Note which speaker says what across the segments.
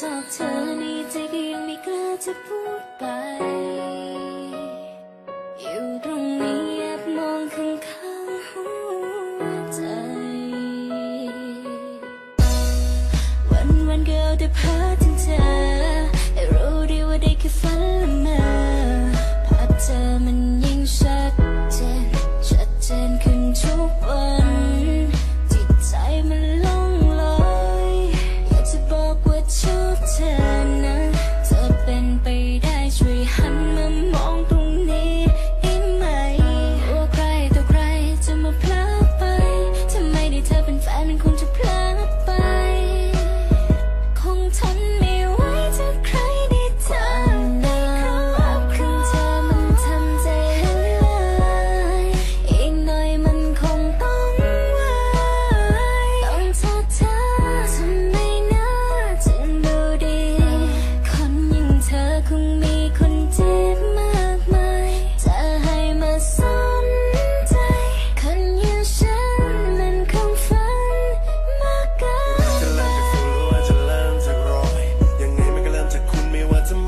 Speaker 1: ชอบเธอใ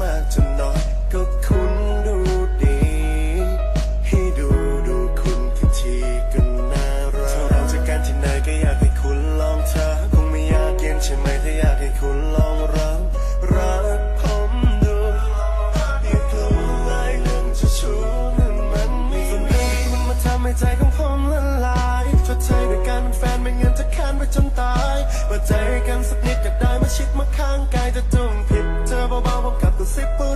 Speaker 1: มากจนน้อยก็คุ
Speaker 2: ณา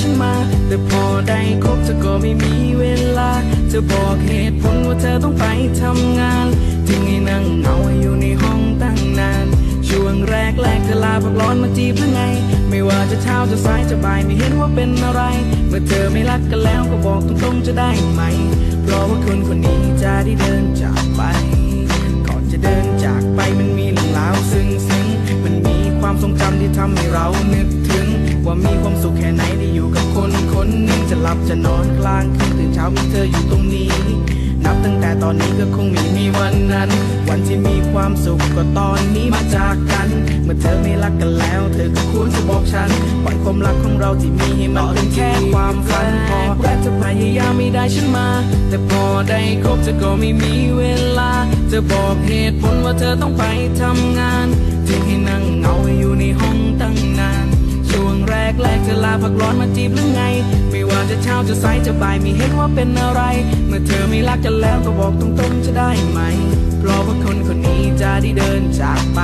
Speaker 1: ฉันมา
Speaker 2: แต่
Speaker 3: พอได้คบเธอก็ไม่มีเวลา เธอบอกเหตุผลว่าเธอต้องไปทำงาน จึงให้นั่งเหงาอยู่ในห้องตั้งนาน ช่วงแรกแรกเธอลาพักร้อนมาจีบหรือไง ไม่ว่าจะเช้าจะสายจะบ่ายไม่เห็นว่าเป็นอะไร เมื่อเธอไม่รักกันแล้วก็บอกตรงๆจะได้ไหม เพราะว่าคนคนนี้จะได้เดินจากไป ก่อนจะเดินจากไปมันมีเรื่องราวซึ้งซึ้งๆมันมีความทรงจำที่ทำให้เรานึกถึง ว่ามีความสุขแค่ไหน ลับจะนอนกลางคืนตื่นเช้ามีเธออยู่ตรงนี้ นับตั้งแต่ตอนนี้ก็คงไม่มีวันนั้น วันที่มีความสุขก็ตอนนี้มาจากกัน เมื่อเธอไม่รักกันแล้ว เธอก็ควรจะบอกฉันปล่อยความรักของเราที่มีให้มันเป็นแค่ความฝันพอและจะพยายามไม่ได้ฉันมา แต่พอได้คบเธอก็ไม่มีเวลาจะบอกเหตุผลว่าเธอต้องไปทำงานจึงให้นั่งเหงาอยู่ในห้องตั้งนาน ช่วงแรกแรกเธอลาพักร้อนมาจีบหรือไงานจะเช้าจะสายจะบ่ายไม่เห็นว่าเป็นอะไร เมื่อเธอไม่รักจะแล้วก็บอกตรงๆจะได้ไหม เพราะว่าคนคนนี้จะได้เดินจากไป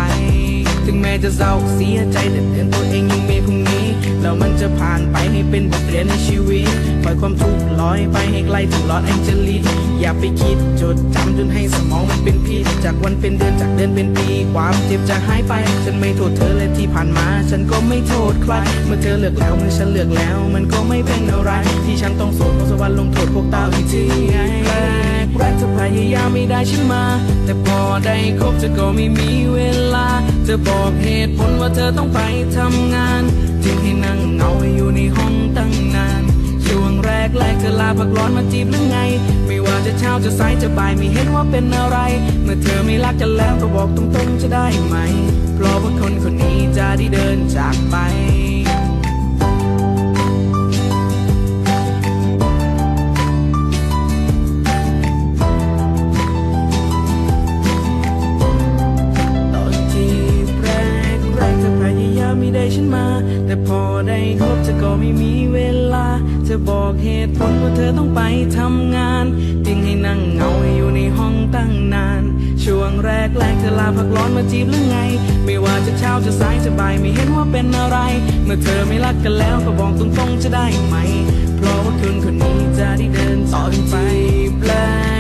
Speaker 3: ถึงแม้จะเศร้าเสียใจแต่เตือนตัวเองยังมีพรุ่งนี้ แล้วมันจะผ่านไปให้เป็นบทเรียนในชีวิต ปล่อยความทุกข์ลอยไปให้ไกลถึงลอดแองเจลิสอย่าไปคิดจดจำจนให้สมองมันเป็นพิษจากวันเป็นเดือนจากเดือนเป็นปี ความเจ็บจะหายไป ฉันไม่โทษเธอและที่ผ่านมา ฉันก็ไม่โทษใคร เมื่อเธอเลือกแล้วเมื่อฉันเลือกแล้ว มันก็ไม่เป็นอะไร ที่ฉันต้องโสดเพราะสวรรค์ลงโทษพวกตาอีกทีไง รกแรกเธอพยายามไม่ได้ฉันมา แต่พอได้คบเธอก็ไม่มีเวลาจะบอกเหตุผลว่าเธอต้องไปทำงานทิ้งให้นั่งเหงาอยู่ในห้องตั้งนาน ช่วงแรกแรกเธอลาพักร้อนมาจีบหรือไง ไม่ว่าจะเช้าจะสายจะบ่ายไม่เห็นว่าเป็นอะไร เมื่อเธอไม่รักกันแล้วก็บอกตรงๆจะได้ไหม เพราะว่าคนคนนี้จะได้เดินจากไป อะไร เมื่อเธอไม่รักกันแล้วก็บอกตรงๆจะได้ไหม เพราะว่าคนคนนี้จะได้เดินต่อไปแปล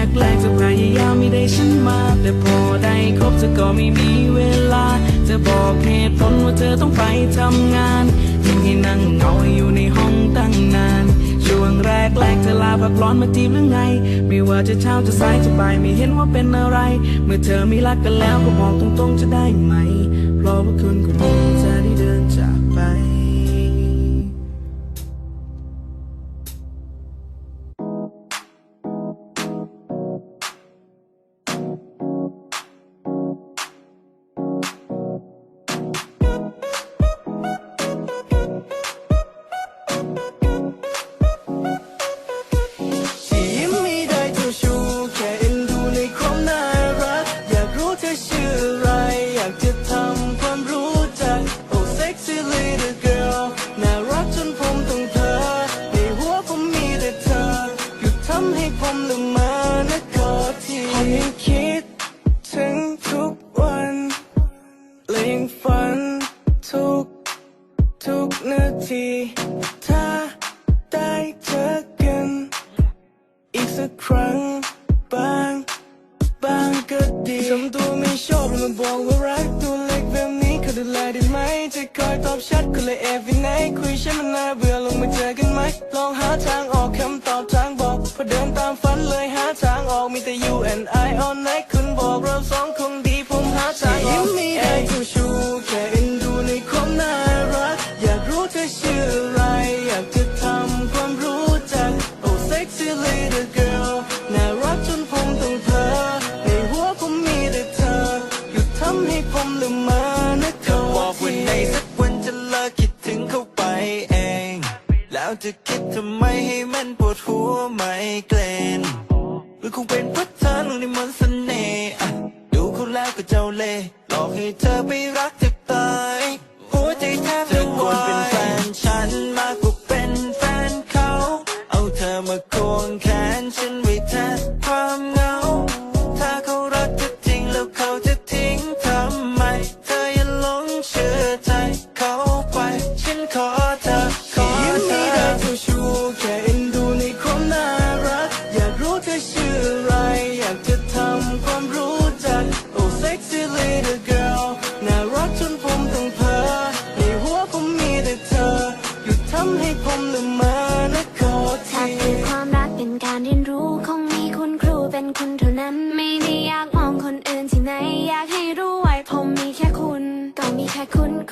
Speaker 3: กแรกเธอพยายามไม่ได้ฉันมา แต่พอได้คบเธอก็ไม่มีเวลา จะบอกเหตุผลว่าเธอต้องไปทำงานทิ้งให้นั่งเหงาอยู่ในห้องตั้งนาน ช่วงแรกแรกเธอลาพักร้อนมาจีบหรือไง ไม่ว่าจะเช้าจะสายจะบ่ายไม่เห็นว่าเป็นอะไร เมื่อเธอไม่รักกันแล้วก็บอกตรงๆจะได้ไหม เพราะว่าคนคนนี้จะ
Speaker 4: เขาดูแลได้ไหม จะคอยตอบชัดก็เลยเอฟวีไหนคุยฉันมันน่าเบื่อลงมาเจอกันไหม ลองหาทางออกคำตอบทางบอกพอเดินตามฝันเลยหาทางออกมีแต่ you and I all night คุณบอกเราสอง จะคิดทำ
Speaker 5: ไมให้มันปวดหัวไม่เกร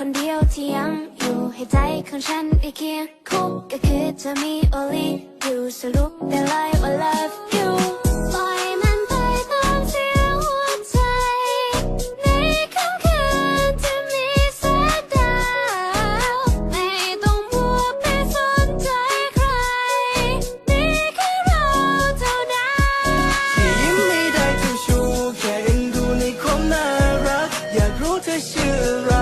Speaker 5: คนเดียวที่ยังอยู่ให้
Speaker 4: ใจ
Speaker 6: ของฉันได้เคียงคู่ก็คือจะมี only you สรุปได้เลยว่า love you ปล่อยมันไปตามเสียงหัวใจ ในค่ำคืนที่มีแสงดาวไม่ต้องมัวไปสนใจใครมีแค่เราเท่านั้น
Speaker 4: ที่ยิ้มไม่ได้เจ้าชู้แค่เอ็นดูในความน่ารัก อยากรู้เธอชื่ออะไร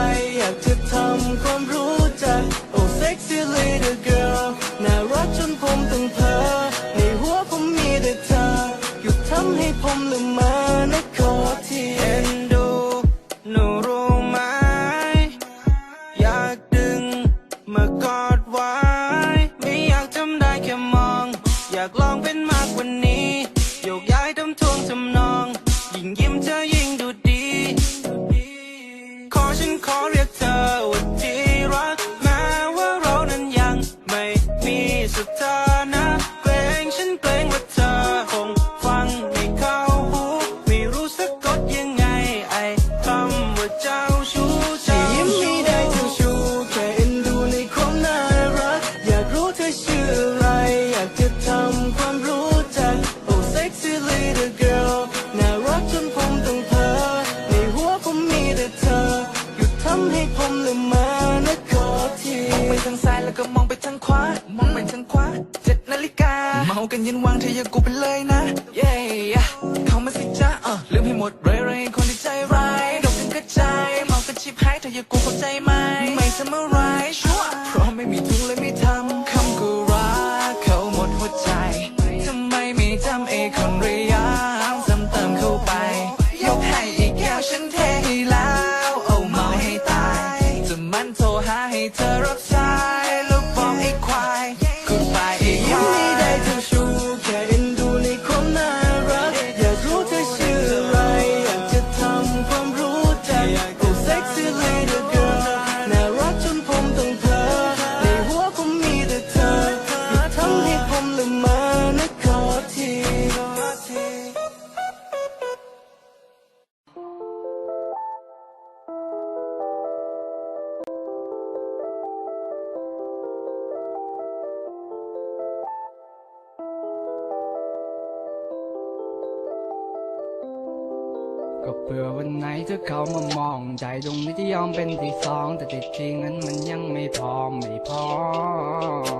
Speaker 7: เผื่อวันไหนเธอเข้ามามอง ใจตรงนี้ที่ยอมเป็นที่สอง แต่ติดจริงนั้นมันยังไม่พร้อมไม่พร้อ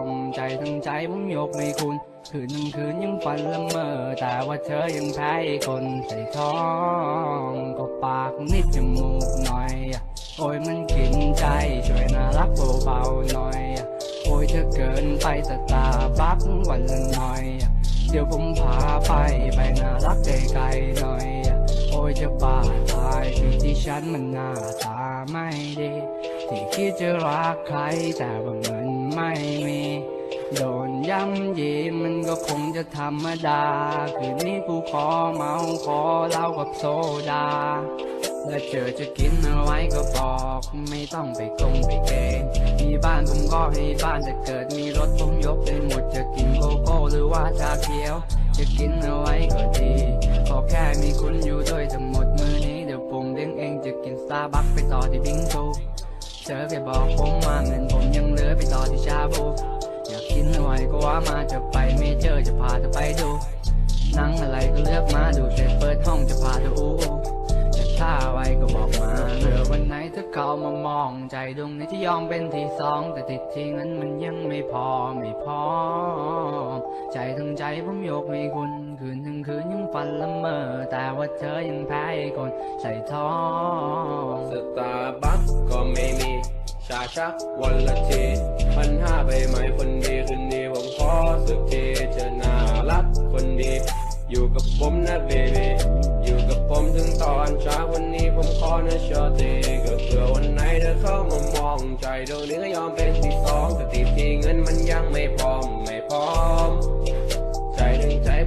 Speaker 7: ม ใจทั้งใจผมยกไม่คุณคืนหนึ่งคืนยังฝันละเมอแต่ว่าเธอยังแพ้คนใส่ท้อง ก็ปากนิดจมูกหน่อย โอ้ยมันกินใจช่วยน่ารักเบาๆหน่อย โอ้ยเธอเกินไปสตาร์บัควันละหน่อย เดี๋ยวผมพาไปไปน่ารักไกลๆหน่อย ยจะบ้าตายที่ที่ฉันมันหน้าตาไม่ดี ที่คิดจะรักใครแต่ว่าเงินไม่มี โดนย้ำยีมันก็คงจะธรรมดา คืนนี้กูขอเมาขอเหล้ากับโซดาและเจอจะกินอะไรก็บอก ไม่ต้องไปกงไปเกณฑ์มีบ้านผมก็ให้บ้านแต่เกิดมีรถผมยกได้หมดจะกินโกโก้หรือว่าชาเขียว จะกินอะไรก็ดี แค่มีคุณอยู่ด้วยทั้งหมดมือนี้ เดี๋ยวผมเลี้ยงเองจะกินสตาร์บัคไปต่อที่บิงซูเธอแค่บอกผมมาเงินผมยังเหลือไปต่อที่ชาบูอยากกินหอะไรก็ว่ามาจะไปไม่เจอจะพาเธอไปดูหนังอะไรก็เลือกมาดูเสร็จเปิดห้องจะพาเธออู้จะท่าไว้ก็บอกมาเผื่อวันไหนถ้าเขามามองใจดวงนี้ที่ยอมเป็นที่สองแต่ติดที่นั้นมันยังไม่พอไม่พอ ใจทั้งใจผมยกให้คุณ คืนทั้งคืนยังฝันละเมอแต่ว่าเธอยังแพ้คนใส่ท้อง
Speaker 8: สตาร์บัคก็ไม่มี ชาชักวันละทีพันห้าไปไหมคนดีคืนนี้ผมขอสักทีเธอน่ารักคนดี อยู่กับผมนะเบบีอยู่กับผมถึงตอนเช้าวันนี้ผมขอนะชอตีก็เผื่อวันไหนเธอเข้ามามองใจเดี๋ยวนี้ก็ยอมเป็นที่สองแต่ติดที่เงินมันยังไม่พร้อมไม่พร้อม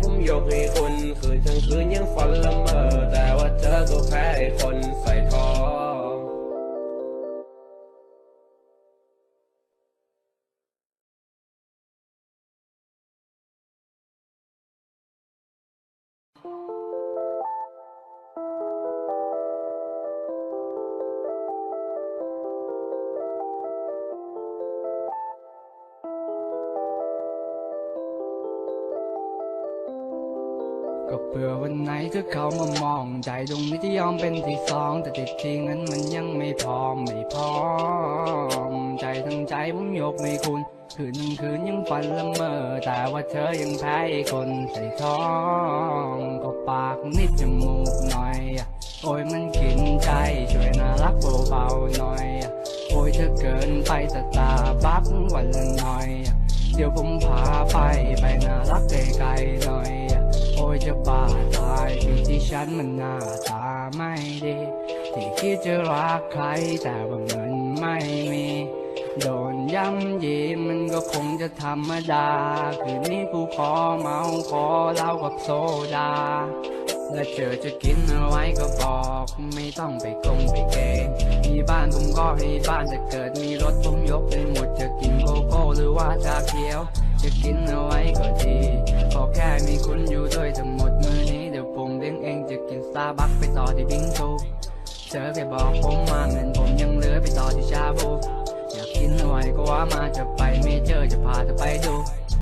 Speaker 8: ผมยกให้คุณคืนทั้งคืนยังฝันละเมอแต่ว่าเธอก็แพ้ไอ้คนใส่ทอ
Speaker 7: ถ้าเขามามองใจตรงนี้ที่ยอมเป็นที่สอง แต่ติดที่นั้นมันยังไม่พร้อมไม่พร้อม ใจทั้งใจผมยกให้คุณ คืนหนึ่งคืนยังฝันละเมอ แต่ว่าเธอยังแพ้คนใส่ท้อง ก็ปากนิดจมูกหน่อย โอ้ยมันกินใจช่วยน่ารักเบาๆหน่อย โอ้ยเธอเกินไปสตาร์บัควันละหน่อย เดี๋ยวผมพาไปไปน่ารักไกลๆหน่อย ยจะบ้าตายที่ที่ฉันมันหน้าตาไม่ดี ที่คิดจะรักใครแต่ว่าเงินไม่มี โดนย้ำยีมันก็คงจะธรรมดา คืนนี้กูขอเมาขอเหล้ากับโซดา และเธอจะกินอะไรก็บอกไม่ต้องไปกงไปเกงมีบ้านผมก็ให้บ้านจะเกิดมีรถผมยกไปหมดจะกินโกโก้หรือว่าชาเขียว จะกินอะไรก็ดี แค่มีคุณอยู่ด้วยทั้งหมดมือนี้เดี๋ยวผมเลี้ยงเองจะกินสตาร์บัคไปต่อที่บิงซูเธอแค่บอกผมมาเงินผมยังเหลือไปต่อที่ชาบูอยากกินอะไรก็ว่ามาจะไปไม่เจอจะพาเธอไปดู